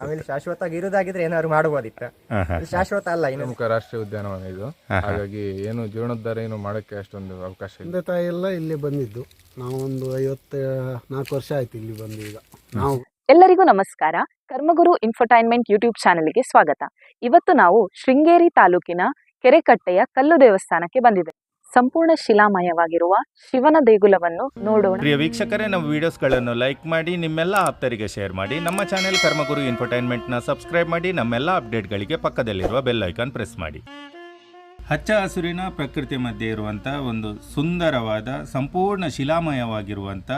ಆಮೇಲೆ ಶಾಶ್ವತ ಇರುದಾಗಿದ್ರೆ ಏನಾದ್ರು ಮಾಡಬಹುದಿತ್ತು. ಇದು ಶಾಶ್ವತ ಅಲ್ಲ ಇನ್ನು ಪ್ರಮುಖ ರಾಷ್ಟ್ರೀಯ ಉದ್ಯಾನವನ ಇದು. ಹಾಗಾಗಿ ಏನು ಜೀರ್ಣೋದ್ಧಾರ ಏನು ಮಾಡಕ್ಕೆ ಅಷ್ಟೊಂದು ಅವಕಾಶ ಇಲ್ಲ. ತಂದೆ ತಾಯಿ ಎಲ್ಲ ಇಲ್ಲಿ ಬಂದಿದ್ದು. ನಾವೊಂದು ಐವತ್ತ ನಾಲ್ಕು ವರ್ಷ ಆಯ್ತು ಇಲ್ಲಿ ಬಂದು ಈಗ. ನಾವು. ಎಲ್ಲರಿಗೂ ನಮಸ್ಕಾರ. ಕರ್ಮಗುರು ಇನ್ಫರ್ಟೈನ್ಮೆಂಟ್ ಯೂಟ್ಯೂಬ್ ಚಾನೆಲ್ಗೆ ಸ್ವಾಗತ. ಇವತ್ತು ನಾವು ಶೃಂಗೇರಿ ತಾಲೂಕಿನ ಕೆರೆಕಟ್ಟೆಯ ಕಲ್ಲು ದೇವಸ್ಥಾನಕ್ಕೆ ಬಂದಿದೆ ಸಂಪೂರ್ಣ ಶಿಲಾಮಯವಾಗಿರುವ ಶಿವನ ದೇಗುಲವನ್ನು ನೋಡೋಣ. ಪ್ರಿಯ ವೀಕ್ಷಕರೇ, ನಮ್ಮ ವಿಡಿಯೋಸ್ಗಳನ್ನು ಲೈಕ್ ಮಾಡಿ, ನಿಮ್ಮೆಲ್ಲ ಆಪ್ತರಿಗೆ ಶೇರ್ ಮಾಡಿ, ನಮ್ಮ ಚಾನೆಲ್ ಕರ್ಮಗುರು ಇನ್ಫರ್ಟೈನ್ಮೆಂಟ್ನ ಸಬ್ಸ್ಕ್ರೈಬ್ ಮಾಡಿ, ನಮ್ಮೆಲ್ಲ ಅಪ್ಡೇಟ್ಗಳಿಗೆ ಪಕ್ಕದಲ್ಲಿರುವ ಬೆಲ್ ಐಕಾನ್ ಪ್ರೆಸ್ ಮಾಡಿ. ಹಚ್ಚ ಹಸುರಿನ ಪ್ರಕೃತಿ ಮಧ್ಯೆ ಇರುವಂಥ ಒಂದು ಸುಂದರವಾದ, ಸಂಪೂರ್ಣ ಶಿಲಾಮಯವಾಗಿರುವಂಥ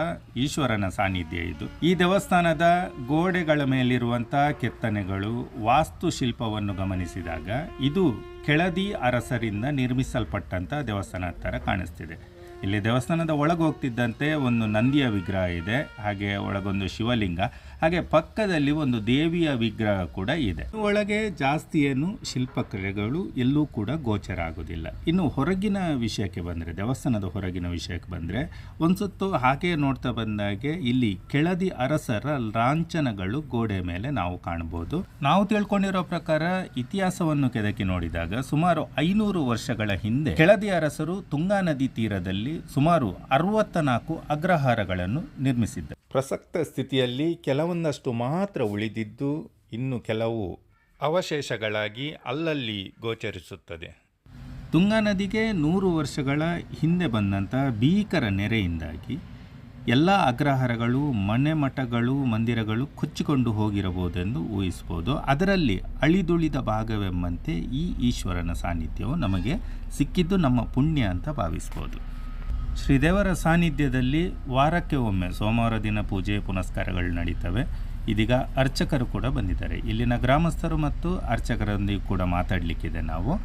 ಈಶ್ವರನ ಸಾನ್ನಿಧ್ಯ ಇದು. ಈ ದೇವಸ್ಥಾನದ ಗೋಡೆಗಳ ಮೇಲಿರುವಂಥ ಕೆತ್ತನೆಗಳು, ವಾಸ್ತುಶಿಲ್ಪವನ್ನು ಗಮನಿಸಿದಾಗ ಇದು ಕೆಳದಿ ಅರಸರಿಂದ ನಿರ್ಮಿಸಲ್ಪಟ್ಟಂಥ ದೇವಸ್ಥಾನ ಥರ ಕಾಣಿಸ್ತಿದೆ. ಇಲ್ಲಿ ದೇವಸ್ಥಾನದ ಒಳಗೆ ಹೋಗ್ತಿದ್ದಂತೆ ಒಂದು ನಂದಿಯ ವಿಗ್ರಹ ಇದೆ, ಹಾಗೆ ಒಳಗೊಂದು ಶಿವಲಿಂಗ. ಹಾಗೆ ಪಕ್ಕದಲ್ಲಿ ಒಂದು ದೇವಿಯ ವಿಗ್ರಹ ಕೂಡ ಇದೆ. ಒಳಗೆ ಜಾಸ್ತಿ ಏನು ಶಿಲ್ಪಕ್ರಿಯೆಗಳು ಎಲ್ಲೂ ಕೂಡ ಗೋಚರ ಆಗೋದಿಲ್ಲ ಇನ್ನು ಹೊರಗಿನ ವಿಷಯಕ್ಕೆ ಬಂದರೆ, ದೇವಸ್ಥಾನದ ಹೊರಗಿನ ವಿಷಯಕ್ಕೆ ಬಂದರೆ, ಒಂದು ಸುತ್ತು ಹಾಗೆ ನೋಡ್ತಾ ಬಂದಾಗೆ ಇಲ್ಲಿ ಕೆಳದಿ ಅರಸರ ಲಾಂಛನಗಳು ಗೋಡೆ ಮೇಲೆ ನಾವು ಕಾಣಬಹುದು ನಾವು ತಿಳ್ಕೊಂಡಿರೋ ಪ್ರಕಾರ ಇತಿಹಾಸವನ್ನು ಕೆದಕಿ ನೋಡಿದಾಗ ಸುಮಾರು ಐನೂರು ವರ್ಷಗಳ ಹಿಂದೆ ಕೆಳದಿ ಅರಸರು ತುಂಗಾ ನದಿ ತೀರದಲ್ಲಿ ಸುಮಾರು ಅರವತ್ತ ನಾಲ್ಕು ಅಗ್ರಹಾರಗಳನ್ನು ನಿರ್ಮಿಸಿದ್ದರು ಪ್ರಸಕ್ತ ಸ್ಥಿತಿಯಲ್ಲಿ ಕೆಲವೊಂದಷ್ಟು ಮಾತ್ರ ಉಳಿದಿದ್ದು ಇನ್ನು ಕೆಲವು ಅವಶೇಷಗಳಾಗಿ ಅಲ್ಲಲ್ಲಿ ಗೋಚರಿಸುತ್ತದೆ. ತುಂಗಾ ನದಿಗೆ ನೂರು ವರ್ಷಗಳ ಹಿಂದೆ ಬಂದಂಥ ಭೀಕರ ನೆರೆಯಿಂದಾಗಿ ಎಲ್ಲ ಅಗ್ರಹಾರಗಳು ಮನೆ ಮಠಗಳು ಮಂದಿರಗಳು ಕೊಚ್ಚಿಕೊಂಡು ಹೋಗಿರಬಹುದೆಂದು ಊಹಿಸ್ಬೋದು ಅದರಲ್ಲಿ ಅಳಿದುಳಿದ ಭಾಗವೆಂಬಂತೆ ಈ ಈಶ್ವರನ ಸಾನ್ನಿಧ್ಯವು ನಮಗೆ ಸಿಕ್ಕಿದ್ದು ನಮ್ಮ ಪುಣ್ಯ ಅಂತ ಭಾವಿಸ್ಬೋದು ಶ್ರೀದೇವರ ಸಾನ್ನಿಧ್ಯದಲ್ಲಿ ವಾರಕ್ಕೆ ಒಮ್ಮೆ ಸೋಮವಾರ ದಿನ ಪೂಜೆ ಪುನಸ್ಕಾರಗಳು ನಡೀತವೆ. ಇದೀಗ ಅರ್ಚಕರು ಕೂಡ ಬಂದಿದ್ದಾರೆ. ಇಲ್ಲಿನ ಗ್ರಾಮಸ್ಥರು ಮತ್ತು ಅರ್ಚಕರೊಂದಿಗೆ ಕೂಡ ಮಾತಾಡಲಿಕ್ಕಿದೆ ನಾವು.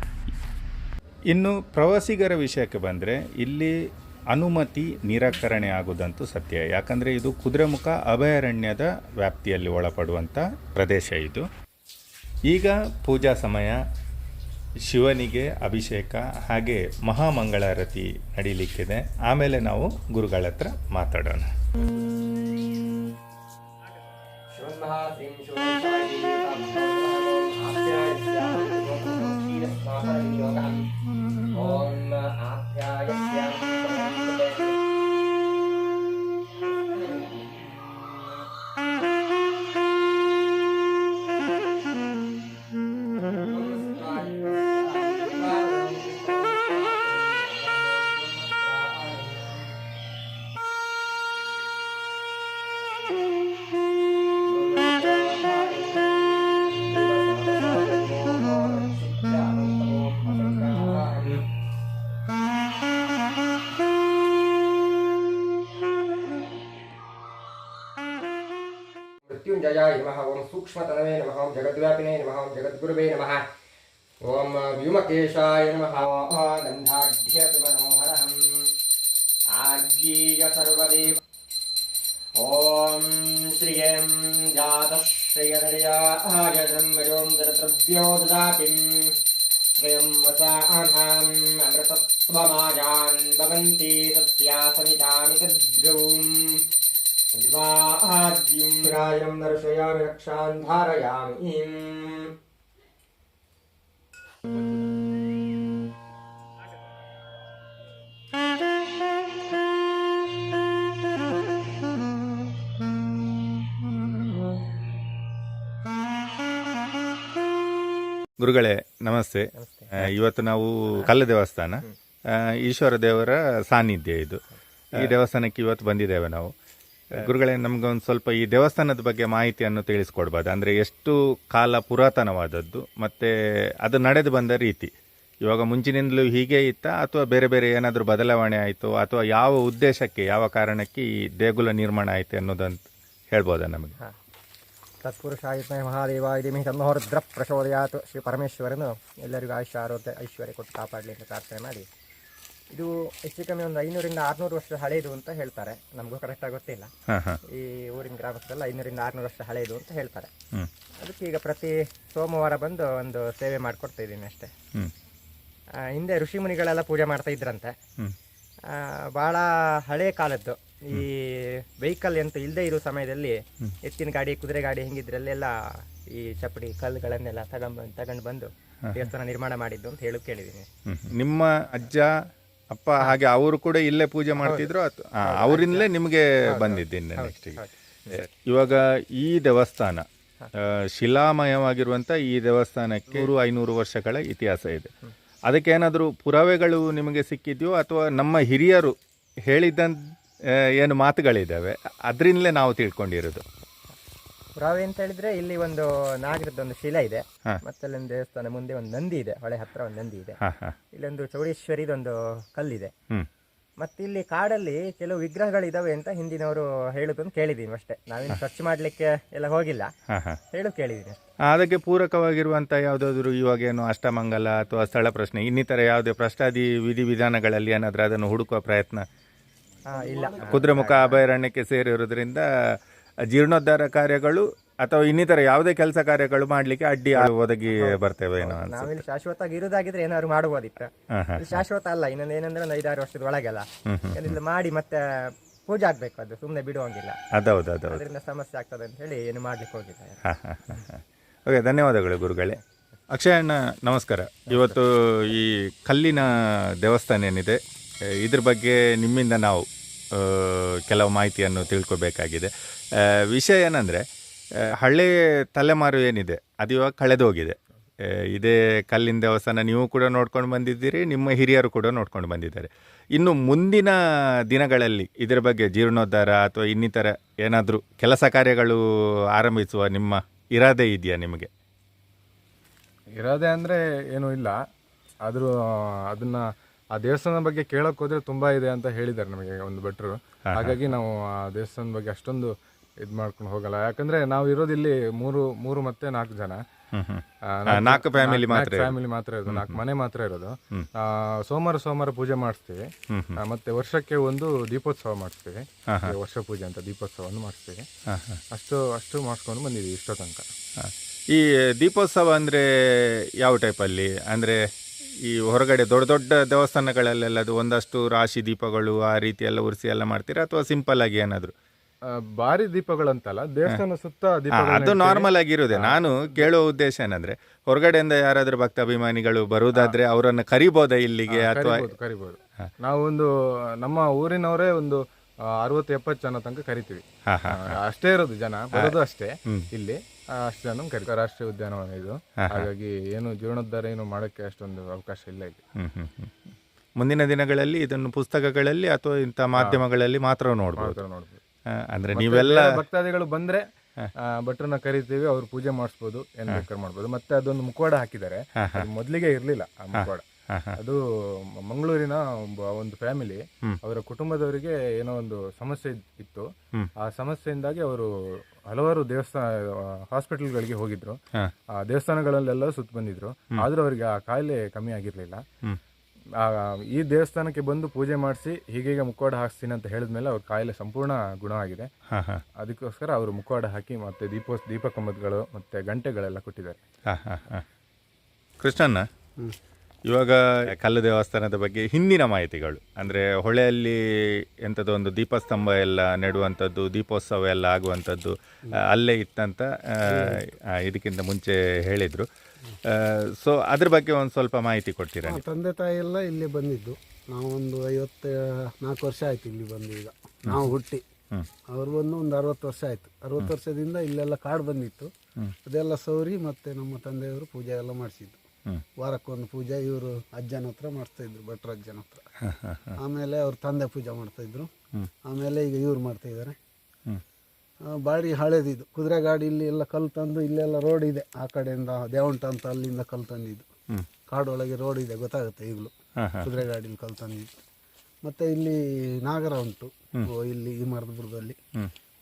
ಇನ್ನು ಪ್ರವಾಸಿಗರ ವಿಷಯಕ್ಕೆ ಬಂದರೆ ಇಲ್ಲಿ ಅನುಮತಿ ನಿರಾಕರಣೆ ಆಗುವುದಂತೂ ಸತ್ಯ. ಯಾಕಂದರೆ ಇದು ಕುದುರೆಮುಖ ಅಭಯಾರಣ್ಯದ ವ್ಯಾಪ್ತಿಯಲ್ಲಿ ಒಳಪಡುವಂಥ ಪ್ರದೇಶ ಇದು. ಈಗ ಪೂಜಾ ಸಮಯ ಶಿವನಿಗೆ ಅಭಿಷೇಕ ಹಾಗೆ ಮಹಾಮಂಗಳಾರತಿ ನಡೀಲಿಕ್ಕಿದೆ. ಆಮೇಲೆ ನಾವು ಗುರುಗಳ ಹತ್ರ ಮಾತಾಡೋಣ. ಓಂ मृत्युञ्जयाय नमः ॐ सूक्ष्मतनवे नमः ॐ जगद्व्यापिने नमः ॐ जगद्गुरुवे नमः। ॐ व्योमकेशाय नमः। सर्वदेव ॐ श्रियं जातः श्रियदर्याय ब्रह्मयों दरतृभ्यो ददातिं। श्रियं वसानाम् अमृतत्वमाजान् भवन्ति तत्या समितानि सद्रुम् रायं दर्शयामि रक्षान् धारयामि ಗುರುಗಳೇ ನಮಸ್ತೆ ಆ, ಇವತ್ತು ನಾವು ಕಲ್ಲ ದೇವಸ್ಥಾನ ಆ, ಈಶ್ವರ ದೇವರ ಸಾನ್ನಿಧ್ಯ ಇದು ಈ ದೇವಸ್ಥಾನಕ್ಕೆ ಇವತ್ತು ಬಂದಿದ್ದೇವೆ ನಾವು ಗುರುಗಳೇ ನಮ್ಗೆ ಒಂದು ಸ್ವಲ್ಪ ಈ ದೇವಸ್ಥಾನದ ಬಗ್ಗೆ ಮಾಹಿತಿಯನ್ನು ತಿಳಿಸ್ಕೊಡ್ಬೋದು. ಅಂದರೆ ಎಷ್ಟು ಕಾಲ ಪುರಾತನವಾದದ್ದು ಮತ್ತೆ ಅದು ನಡೆದು ಬಂದ ರೀತಿ. ಇವಾಗ ಮುಂಚಿನಿಂದಲೂ ಹೀಗೆ ಇತ್ತಾ ಅಥವಾ ಬೇರೆ ಬೇರೆ ಏನಾದರೂ ಬದಲಾವಣೆ ಆಯಿತು ಅಥವಾ ಯಾವ ಉದ್ದೇಶಕ್ಕೆ ಯಾವ ಕಾರಣಕ್ಕೆ ಈ ದೇಗುಲ ನಿರ್ಮಾಣ ಆಯಿತು ಅನ್ನೋದಂತ ಹೇಳ್ಬೋದಾ ನಮಗೆ? ತತ್ಪುರುಷಾಯುತ್ಮಯ ಮಹಾದೇವಾಯ ಇದೇ ತನ್ನೋರ್ದ್ರ ಪ್ರಚೋದಯಾತು ಶ್ರೀ ಪರಮೇಶ್ವರನು ಎಲ್ಲರಿಗೂ ಆಯುಷ್ಯ ಆರೋಗ್ಯ ಐಶ್ವರ್ಯ ಕೊಟ್ಟು ಕಾಪಾಡಲಿ ಅಂತ ಪ್ರಾರ್ಥನೆ ಮಾಡಿ. ಇದು ಹೆಚ್ಚು ಕಮ್ಮಿ ಒಂದು ಐನೂರಿಂದ ಆರ್ನೂರು ವರ್ಷ ಹಳೆಯದು ಅಂತ ಹೇಳ್ತಾರೆ. ನಮಗೂ ಕರೆಕ್ಟಾಗಿ ಗೊತ್ತಿಲ್ಲ. ಈ ಊರಿನ ಗ್ರಾಮಸ್ಥರೆಲ್ಲ ಐನೂರಿಂದ ಆರ್ನೂರು ವರ್ಷ ಹಳೆಯದು ಅಂತ ಹೇಳ್ತಾರೆ. ಅದಕ್ಕೆ ಈಗ ಪ್ರತಿ ಸೋಮವಾರ ಬಂದು ಒಂದು ಸೇವೆ ಮಾಡಿಕೊಡ್ತಾ ಇದ್ದೀನಿ ಅಷ್ಟೇ. ಹಿಂದೆ ಋಷಿ ಮುನಿಗಳೆಲ್ಲ ಪೂಜೆ ಮಾಡ್ತಾ ಇದ್ರಂತೆ. ಭಾಳ ಆ, ಬಹಳ ಹಳೆಯ ಕಾಲದ್ದು. ಈ ವೆಹಿಕಲ್ ಎಂತ ಇಲ್ಲದೆ ಇರೋ ಸಮಯದಲ್ಲಿ ಎತ್ತಿನ ಗಾಡಿ ಕುದುರೆ ಗಾಡಿ ಹೆಂಗಿದ್ರಲ್ಲೆಲ್ಲ ಈ ಚಪ್ಪಡಿ ಕಲ್ಲುಗಳನ್ನೆಲ್ಲ ತಗೊಂಡ್ ತಗೊಂಡು ಬಂದು ದೇವಸ್ಥಾನ ನಿರ್ಮಾಣ ಮಾಡಿದ್ದು ಅಂತ ಹೇಳಿ ಕೇಳಿದ್ದೀನಿ. ನಿಮ್ಮ ಅಜ್ಜ ಅಪ್ಪ ಹಾಗೆ ಅವರು ಕೂಡ ಇಲ್ಲೇ ಪೂಜೆ ಮಾಡ್ತಿದ್ರು ಅಥವಾ ಅವರಿಂದಲೇ ನಿಮಗೆ ಬಂದಿದ್ದೀನಿ ನೆಕ್ಸ್ಟ್ ಇವಾಗ ಈ ದೇವಸ್ಥಾನ ಶಿಲಾಮಯವಾಗಿರುವಂಥ ಶಿಲಾಮಯವಾಗಿರುವಂತ ಈ ದೇವಸ್ಥಾನಕ್ಕೆ ನೂರು ಐನೂರು ವರ್ಷಗಳ ಇತಿಹಾಸ ಇದೆ. ಅದಕ್ಕೆ ಏನಾದರೂ ಪುರಾವೆಗಳು ನಿಮಗೆ ಸಿಕ್ಕಿದೆಯೋ ಅಥವಾ ನಮ್ಮ ಹಿರಿಯರು ಹೇಳಿದ್ದ ಏನು ಮಾತುಗಳಿದ್ದಾವೆ ಅದರಿಂದಲೇ ನಾವು ತಿಳ್ಕೊಂಡಿರೋದು. ಪುರಾವೆ ಅಂತ ಹೇಳಿದ್ರೆ ಇಲ್ಲಿ ಒಂದು ನಾಗರದ ಒಂದು ಶಿಲೆ ಇದೆ. ಮತ್ತೆ ಅಲ್ಲೊಂದು ದೇವಸ್ಥಾನ ಮುಂದೆ ಒಂದು ನಂದಿ ಇದೆ. ಹೊಳೆ ಹತ್ರ ಒಂದು ನಂದಿ ಇದೆ. ಇಲ್ಲೊಂದು ಚೌಡೇಶ್ವರಿದೊಂದು ಕಲ್ಲಿದೆ. ಮತ್ತೆ ಇಲ್ಲಿ ಕಾಡಲ್ಲಿ ಕೆಲವು ವಿಗ್ರಹಗಳಿದಾವೆ ಅಂತ ಹಿಂದಿನವರು ಹೇಳುದನ್ನು ಕೇಳಿದೀನಿ ಅಷ್ಟೇ. ನಾವೇನು ಸರ್ಚ್ ಮಾಡ್ಲಿಕ್ಕೆ ಎಲ್ಲ ಹೋಗಿಲ್ಲ. ಹೇಳು ಕೇಳಿದೀನಿ ಅದಕ್ಕೆ ಅದಕ್ಕೆ ಯಾವ್ದಾದ್ರು ಇವಾಗ ಏನು ಅಷ್ಟಮಂಗಲ ಅಥವಾ ಸ್ಥಳ ಪ್ರಶ್ನೆ ಇನ್ನಿತರ ಯಾವುದೇ ಪ್ರಶ್ನಾದಿ ವಿಧಿವಿಧಾನಗಳಲ್ಲಿ ಏನಾದ್ರೂ ಅದನ್ನು ಹುಡುಕುವ ಪ್ರಯತ್ನ? ಇಲ್ಲ. ಕುದುರೆಮುಖ ಅಭಯಾರಣ್ಯಕ್ಕೆ ಸೇರಿರೋದ್ರಿಂದ ಜೀರ್ಣೋದ್ಧಾರ ಕಾರ್ಯಗಳು ಅಥವಾ ಇನ್ನಿತರ ಯಾವುದೇ ಕೆಲಸ ಕಾರ್ಯಗಳು ಮಾಡಲಿಕ್ಕೆ ಅಡ್ಡಿ ಒದಗಿ ಬರ್ತೇವೆ ಏನೋ ನಾವಿಲ್ಲಿ ಶಾಶ್ವತವಾಗಿ ಇರೋದಾಗಿದ್ರೆ ಏನಾದ್ರು ಮಾಡಬಹುದಿತ್ತು. ಶಾಶ್ವತ ಅಲ್ಲ ಇನ್ನೊಂದು ಏನಂದ್ರೆ ಒಂದು ಐದಾರು ವರ್ಷದ ಒಳಗೆಲ್ಲ. ಯಾಕಂದ್ರೆ ಮಾಡಿ ಮತ್ತೆ ಪೂಜೆ ಆಗ್ಬೇಕು ಅದು ಸುಮ್ಮನೆ ಬಿಡುವಂಗಿಲ್ಲ. ಅದೌದು ಅದೌದು. ಅದರಿಂದ ಸಮಸ್ಯೆ ಆಗ್ತದೆ ಅಂತ ಹೇಳಿ ಏನು ಮಾಡ್ಲಿಕ್ಕೆ ಹೋಗಿಲ್ಲ. ಓಕೆ ಧನ್ಯವಾದಗಳು ಗುರುಗಳೇ. ಅಕ್ಷಯ ಅಣ್ಣ ನಮಸ್ಕಾರ. ಇವತ್ತು ಈ ಕಲ್ಲಿನ ದೇವಸ್ಥಾನ ಏನಿದೆ ಇದ್ರ ಬಗ್ಗೆ ನಿಮ್ಮಿಂದ ನಾವು ಕೆಲವು ಮಾಹಿತಿಯನ್ನು ತಿಳ್ಕೊಬೇಕಾಗಿದೆ. ವಿಷಯ ಏನಂದರೆ ಹಳೆ ತಲೆಮಾರು ಏನಿದೆ, ಅದು ಇವಾಗ ಕಳೆದೋಗಿದೆ. ಇದೇ ಕಲ್ಲಿನ ದೇವಸ್ಥಾನ ನೀವು ಕೂಡ ನೋಡ್ಕೊಂಡು ಬಂದಿದ್ದೀರಿ, ನಿಮ್ಮ ಹಿರಿಯರು ಕೂಡ ನೋಡ್ಕೊಂಡು ಬಂದಿದ್ದಾರೆ. ಇನ್ನು ಮುಂದಿನ ದಿನಗಳಲ್ಲಿ ಇದರ ಬಗ್ಗೆ ಜೀರ್ಣೋದ್ಧಾರ ಅಥವಾ ಇನ್ನಿತರ ಏನಾದರೂ ಕೆಲಸ ಕಾರ್ಯಗಳು ಆರಂಭಿಸುವ ನಿಮ್ಮ ಇರಾದೆ ಇದೆಯಾ ನಿಮಗೆ? ಇರಾದೆ ಅಂದರೆ ಏನೂ ಇಲ್ಲ. ಆದರೂ ಅದನ್ನ ಆ ದೇವಸ್ಥಾನದ ಬಗ್ಗೆ ಕೇಳಕ್ ಹೋದ್ರೆ ತುಂಬಾ ಇದೆ ಅಂತ ಹೇಳಿದ್ದಾರೆ ನಮಗೆ ಒಂದು ಭಟ್ರು. ಹಾಗಾಗಿ ನಾವು ಆ ದೇವಸ್ಥಾನದ ಬಗ್ಗೆ ಅಷ್ಟೊಂದು ಇದ್ ಮಾಡ್ಕೊಂಡು ಹೋಗಲ್ಲ. ಯಾಕಂದ್ರೆ ನಾವು ಇರೋದಿಲ್ಲಿ ಮೂರು ಮೂರು ಮತ್ತೆ ನಾಲ್ಕು ಜನ. ನಾಲ್ಕು ಫ್ಯಾಮಿಲಿ ಮಾತ್ರ ಫ್ಯಾಮಿಲಿ ಮಾತ್ರ ಇರೋದು. ನಾಲ್ಕು ಮನೆ ಮಾತ್ರ ಇರೋದು. ಆ, ಸೋಮವಾರ ಸೋಮವಾರ ಪೂಜೆ ಮಾಡಿಸ್ತೀವಿ ಮತ್ತೆ ವರ್ಷಕ್ಕೆ ಒಂದು ದೀಪೋತ್ಸವ ಮಾಡಿಸ್ತೀವಿ ವರ್ಷ ಪೂಜೆ ಅಂತ ದೀಪೋತ್ಸವವನ್ನು ಮಾಡಿಸ್ತೀವಿ ಅಷ್ಟು ಅಷ್ಟು ಮಾಡಿಸ್ಕೊಂಡು ಬಂದಿದ್ದೀವಿ ಇಷ್ಟೋ ತನಕ. ಈ ದೀಪೋತ್ಸವ ಅಂದ್ರೆ ಯಾವ ಅಲ್ಲಿ? ಅಂದರೆ ಈ ಹೊರಗಡೆ ದೊಡ್ಡ ದೊಡ್ಡ ದೇವಸ್ಥಾನಗಳಲ್ಲೆಲ್ಲ ಅದು ಒಂದಷ್ಟು ರಾಶಿ ದೀಪಗಳು ಆ ರೀತಿ ಎಲ್ಲ ಉರಿಸಿ ಎಲ್ಲ ಮಾಡ್ತೀರಾ? ಅಥವಾ ಸಿಂಪಲ್ ಆಗಿ ಏನಾದರೂ? ಆ, ದೀಪಗಳು ದೀಪಗಳಂತಲ್ಲ ದೇವಸ್ಥಾನ ಸುತ್ತ ಹಾ, ದೀಪಗಳನ್ನ ಅದು ನಾರ್ಮಲ್ ಆಗಿರೋದೆ. ನಾನು ಕೇಳೋ ಉದ್ದೇಶ ಏನಂದ್ರೆ ಹೊರಗಡೆಯಿಂದ ಯಾರಾದ್ರೂ ಭಕ್ತಾಭಿಮಾನಿಗಳು ಬರುವುದಾದ್ರೆ ಅವರನ್ನು ಕರಿಬೋದಾ ಇಲ್ಲಿಗೆ ಅಥವಾ ಕರಿಬೋದು ಕರಿಬೋದು. ನಾವು ಒಂದು ನಮ್ಮ ಊರಿನವರೇ ಒಂದು ಅರವತ್ತು ಎಪ್ಪತ್ತು ಜನ ತನಕ ಕರಿತೀವಿ. ಹಾ, ಹಾ, ಆ, ಅಷ್ಟೇ ಇರೋದು ಜನ ಬರೋದು ಅಷ್ಟೇ ಇಲ್ಲಿ. ಅಷ್ಟು ಜನ ಕರಿ ರಾಷ್ಟ್ರೀಯ ಉದ್ಯಾನವನ ಇದು. ಹಾಗಾಗಿ ಏನು ಜೀರ್ಣೋದ್ಧಾರ ಏನು ಮಾಡೋಕ್ಕೆ ಅಷ್ಟೊಂದು ಅವಕಾಶ ಇಲ್ಲ ಹ್ಮ್. ಮುಂದಿನ ದಿನಗಳಲ್ಲಿ ಇದನ್ನು ಪುಸ್ತಕಗಳಲ್ಲಿ ಅಥವಾ ಇಂಥ ಮಾಧ್ಯಮಗಳಲ್ಲಿ ಮಾತ್ರ ನೋಡ್ಬೋದು. ನೋಡ್ಬೋದು. ಅಂದ್ರೆ ನೀವೆಲ್ಲ ಭಕ್ತಾದಿಗಳು ಬಂದ್ರೆ ಭಟ್ರನ್ನ ಕರಿತೀವಿ ಅವ್ರು ಪೂಜೆ ಮಾಡಿಸ್ಬೋದು ಏನ್ ಬೇಕಾದ್ರೆ ಮಾಡ್ಬೋದು. ಮತ್ತೆ ಅದೊಂದು ಮುಖವಾಡ ಹಾಕಿದ್ದಾರೆ. ಮೊದಲಿಗೆ ಇರ್ಲಿಲ್ಲ ಆ ಮುಖವಾಡ. ಅದು ಮಂಗಳೂರಿನ ಒಂದು ಫ್ಯಾಮಿಲಿ ಅವರ ಕುಟುಂಬದವರಿಗೆ ಏನೋ ಒಂದು ಸಮಸ್ಯೆ ಇತ್ತು. ಆ ಸಮಸ್ಯೆಯಿಂದಾಗಿ ಅವರು ಹಲವಾರು ದೇವಸ್ಥಾನ ಹಾಸ್ಪಿಟಲ್ಗಳಿಗೆ ಹೋಗಿದ್ರು. ಆ ದೇವಸ್ಥಾನಗಳಲ್ಲೆಲ್ಲ ಸುತ್ತ ಬಂದಿದ್ರು. ಆದ್ರೂ ಅವರಿಗೆ ಆ ಕಾಯಿಲೆ ಕಮ್ಮಿ ಆಗಿರ್ಲಿಲ್ಲ. ಈ ದೇವಸ್ಥಾನಕ್ಕೆ ಬಂದು ಪೂಜೆ ಮಾಡಿಸಿ ಹೀಗೀಗ ಮುಖವಾಡ ಹಾಕ್ಸ್ತೀನಿ ಅಂತ ಹೇಳಿದ್ಮೇಲೆ ಅವ್ರ ಕಾಯಿಲೆ ಸಂಪೂರ್ಣ ಗುಣ ಆಗಿದೆ ಹಾ, ಹಾ. ಅದಕ್ಕೋಸ್ಕರ ಅವರು ಮುಖವಾಡ ಹಾಕಿ ಮತ್ತೆ ದೀಪ ಕಂಬದ್ಗಳು ಮತ್ತೆ ಗಂಟೆಗಳೆಲ್ಲ ಕೊಟ್ಟಿದ್ದಾರೆ. ಹಾ, ಹಾ, ಹಾ. ಕೃಷ್ಣಣ್ಣ? ಇವಾಗ ಕಲ್ಲು ದೇವಸ್ಥಾನದ ಬಗ್ಗೆ ಹಿಂದಿನ ಮಾಹಿತಿಗಳು. ಅಂದರೆ ಹೊಳೆಯಲ್ಲಿ ಎಂಥದ್ದು ಒಂದು ದೀಪಸ್ತಂಭ ಎಲ್ಲ ನೆಡುವಂಥದ್ದು ದೀಪೋತ್ಸವ ಎಲ್ಲ ಆಗುವಂಥದ್ದು ಅಲ್ಲೇ ಇತ್ತಂತ ಇದಕ್ಕಿಂತ ಮುಂಚೆ ಹೇಳಿದರು. ಸೊ ಅದ್ರ ಬಗ್ಗೆ ಒಂದು ಸ್ವಲ್ಪ ಮಾಹಿತಿ ಕೊಡ್ತೀರಾ ತಂದೆ ತಾಯಿ ಎಲ್ಲ ಇಲ್ಲಿ ಬಂದಿದ್ದು. ನಾವೊಂದು ಐವತ್ತ ನಾಲ್ಕು ವರ್ಷ ಆಯ್ತು ಇಲ್ಲಿ ಬಂದು ಈಗ. ನಾವು ಹುಟ್ಟಿ. ಅವ್ರು ಬಂದು ಒಂದು ಅರವತ್ತು ವರ್ಷ ಆಯ್ತು. ಅರವತ್ತು ವರ್ಷದಿಂದ ಇಲ್ಲೆಲ್ಲ ಕಾಡು ಬಂದಿತ್ತು. ಅದೆಲ್ಲ ಸೌರಿ ಮತ್ತೆ ನಮ್ಮ ತಂದೆಯವರು ಪೂಜೆ ಎಲ್ಲ ಮಾಡಿಸಿದ್ದು. ವಾರಕ್ಕೊಂದು ಪೂಜೆ, ಇವರು ಅಜ್ಜನ ಹತ್ರ ಮಾಡಿಸ್ತಾ ಇದ್ರು, ಭಟ್ರ ಅಜ್ಜನ ಹತ್ರ. ಆಮೇಲೆ ಅವ್ರ ತಂದೆ ಪೂಜೆ ಮಾಡ್ತಾ ಇದ್ರು. ಆಮೇಲೆ ಈಗ ಇವ್ರು ಮಾಡ್ತಾ ಇದ್ದಾರೆ ಬಾಡಿ ಹಳೇದಿದು ಕುದುರೆ ಗಾಡಿ ಇಲ್ಲಿ ಎಲ್ಲ ಕಲ್ಲು ತಂದು ಇಲ್ಲೆಲ್ಲ ರೋಡ್ ಇದೆ. ಆ ಕಡೆಯಿಂದ ದೇವಂಟ ಅಂತ ಅಲ್ಲಿಂದ ಕಲ್ಲು ತಂದಿದ್ದು. ಕಾಡೊಳಗೆ ರೋಡ್ ಇದೆ, ಗೊತ್ತಾಗುತ್ತೆ ಈಗಲೂ. ಕುದುರೆ ಗಾಡಿಲಿ ಕಲ್ಲು ತಂದಿದ್ದು. ಮತ್ತೆ ಇಲ್ಲಿ ನಾಗರ ಉಂಟು. ಇಲ್ಲಿ ಈ ಮರದ ಬುಡದಲ್ಲಿ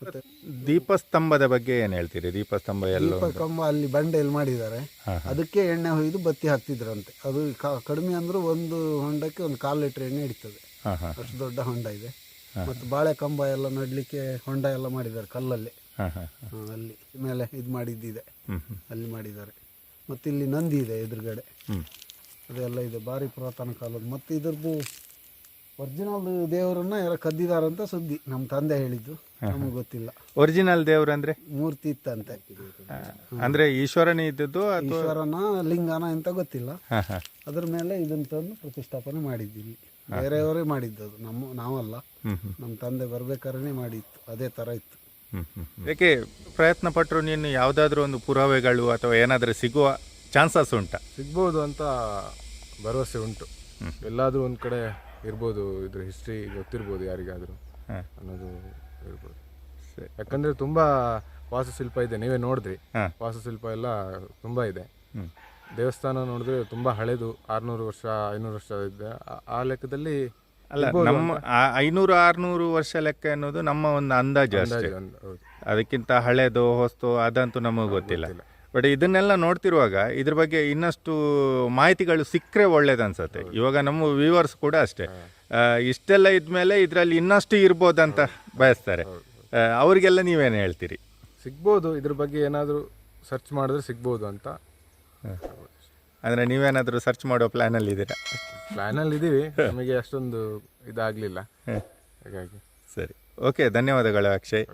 ಮತ್ತೆ ದೀಪಸ್ತಂಭದ ಬಗ್ಗೆ ಏನು ಹೇಳ್ತೀರಿ? ದೀಪಸ್ತಂಭ ಎಲ್ಲ ದೀಪ ಕಂಬ ಅಲ್ಲಿ ಬಂಡೆಯಲ್ಲಿ ಮಾಡಿದ್ದಾರೆ. ಅದಕ್ಕೆ ಎಣ್ಣೆ ಹೊಯ್ದು ಬತ್ತಿ ಹಾಕ್ತಿದ್ರಂತೆ. ಅದು ಕ- ಕಡಿಮೆ ಅಂದ್ರೂ ಒಂದು ಹೊಂಡಕ್ಕೆ ಒಂದು ಕಾಲು ಲೀಟರ್ ಎಣ್ಣೆ ಹಿಡಿತದೆ. ಹಾಂ ಹಾಂ. ಅಷ್ಟು ದೊಡ್ಡ ಹೊಂಡ ಇದೆ. ಮತ್ತು ಬಾಳೆ ಕಂಬ ಎಲ್ಲ ನಡ್ಲಿಕ್ಕೆ ಹೊಂಡ ಎಲ್ಲ ಮಾಡಿದ್ದಾರೆ ಕಲ್ಲಲ್ಲಿ. ಹಾಂ ಹಾಂ ಹಾ, ಅಲ್ಲಿ ಮೇಲೆ ಇದು ಮಾಡಿದ್ದಿದೆ. ಅಲ್ಲಿ ಮಾಡಿದ್ದಾರೆ. ಮತ್ತು ಇಲ್ಲಿ ನಂದಿ ಇದೆ ಎದುರುಗಡೆ. ಅದೆಲ್ಲ ಇದೆ ಭಾರಿ ಪುರಾತನ ಕಾಲದ ಮತ್ತು ಇದ್ರದ್ದು ಒರಿಜಿನಲ್ ದೇವರನ್ನ ಯಾರೋ ಕದ್ದಿದಾರಂತ ಸುದ್ದಿ. ನಮ್ಮ ತಂದೆ ಹೇಳಿದ್ದು. ನಮ್ಗೆ ಗೊತ್ತಿಲ್ಲ. ಒರಿಜಿನಲ್ ದೇವ್ರು ಅಂದ್ರೆ? ಮೂರ್ತಿ ಇತ್ತಂತೆ. ಅಂದ್ರೆ ಈಶ್ವರನೇ ಇದ್ದದ್ದು ಅಥವಾ? ಈಶ್ವರನ ಲಿಂಗನ ಅಂತ ಗೊತ್ತಿಲ್ಲ. ಅದ್ರ ಮೇಲೆ ಇದನ್ನ ತಂದು ಪ್ರತಿಷ್ಠಾಪನೆ ಮಾಡಿದ್ದೀವಿ. ಬೇರೆಯವರೇ ಮಾಡಿದ್ದದು. ನಮ್ಮ ನಾವಲ್ಲ. ನಮ್ಮ ತಂದೆ ಬರ್ಬೇಕಾದ್ರೆ ಮಾಡಿತ್ತು. ಅದೇ ತರ ಇತ್ತು. ಯಾಕೆ ಪ್ರಯತ್ನ ಪಟ್ಟರು ನೀನು ಯಾವುದಾದ್ರೂ ಒಂದು ಪುರಾವೆಗಳು ಅಥವಾ ಏನಾದರೂ ಸಿಗುವ ಚಾನ್ಸಸ್ ಉಂಟಾ? ಸಿಗ್ಬೋದು ಅಂತ ಭರವಸೆ ಉಂಟು. ಎಲ್ಲಾದ್ರೂ ಒಂದ್ ಕಡೆ ಇರ್ಬೋದು ಇದ್ರ ಹಿಸ್ಟ್ರಿ ಗೊತ್ತಿರ್ಬೋದು ಯಾರಿಗಾದರೂ. ಅನ್ನೋದು ಇರ್ಬೋದು ಯಾಕಂದ್ರೆ ತುಂಬಾ ವಾಸ್ತುಶಿಲ್ಪ ಇದೆ ನೀವೇ ನೋಡಿದ್ರಿ. ಹಾ. ವಾಸ್ತುಶಿಲ್ಪ ಎಲ್ಲ ತುಂಬಾ ಇದೆ. ದೇವಸ್ಥಾನ ನೋಡಿದ್ರೆ ತುಂಬಾ ಹಳೆದು ಆರ್ನೂರು ವರ್ಷ ಐನೂರು ವರ್ಷ ಇದೆ. ಆ- ಆ ಲೆಕ್ಕದಲ್ಲಿ ಅಲ್ಲ ನಮ್ಮ ಆ- ಐನೂರು ಆರ್ನೂರು ವರ್ಷ ಲೆಕ್ಕ ಅನ್ನೋದು ನಮ್ಮ ಒಂದು ಅಂದಾಜು ಅಷ್ಟೇ. ಅಂದಾಜು ಒಂದು- ಹೌದು. ಅದಕ್ಕಿಂತ ಹಳೆದು ಹೊಸ್ತು ಅದಂತೂ ನಮಗೆ ಗೊತ್ತಿಲ್ಲ. ಬಟ್ ಇದನ್ನೆಲ್ಲ ನೋಡ್ತಿರುವಾಗ ಇದ್ರ ಬಗ್ಗೆ ಇನ್ನಷ್ಟು ಮಾಹಿತಿಗಳು ಸಿಕ್ಕರೆ ಒಳ್ಳೇದು ಅನ್ಸುತ್ತೆ. ಇವಾಗ ನಮ್ಮ ವ್ಯೂವರ್ಸ್ ಕೂಡ ಅಷ್ಟೇ. ಇಷ್ಟೆಲ್ಲ ಇದ್ಮೇಲೆ ಇದರಲ್ಲಿ ಇನ್ನಷ್ಟು ಇರ್ಬೋದಂತ ಬಯಸ್ತಾರೆ. ಅವರಿಗೆಲ್ಲ ನೀವೇನು ಹೇಳ್ತೀರಿ? ಸಿಗ್ಬೋದು ಇದ್ರ ಬಗ್ಗೆ ಏನಾದರೂ ಸರ್ಚ್ ಮಾಡಿದ್ರೆ ಸಿಗ್ಬೋದು ಅಂತ. ಅಂದರೆ ನೀವೇನಾದರೂ ಸರ್ಚ್ ಮಾಡೋ ಪ್ಲ್ಯಾನಲ್ಲಿ ಇದ್ದೀರಾ? ಪ್ಲ್ಯಾನಲ್ಲಿ ಇದ್ದೀವಿ ನಮಗೆ ಅಷ್ಟೊಂದು ಇದಾಗಲಿಲ್ಲ. ಹಾಗಾಗಿ. ಸರಿ. ಓಕೆ ಧನ್ಯವಾದಗಳು ಅಕ್ಷಯ್.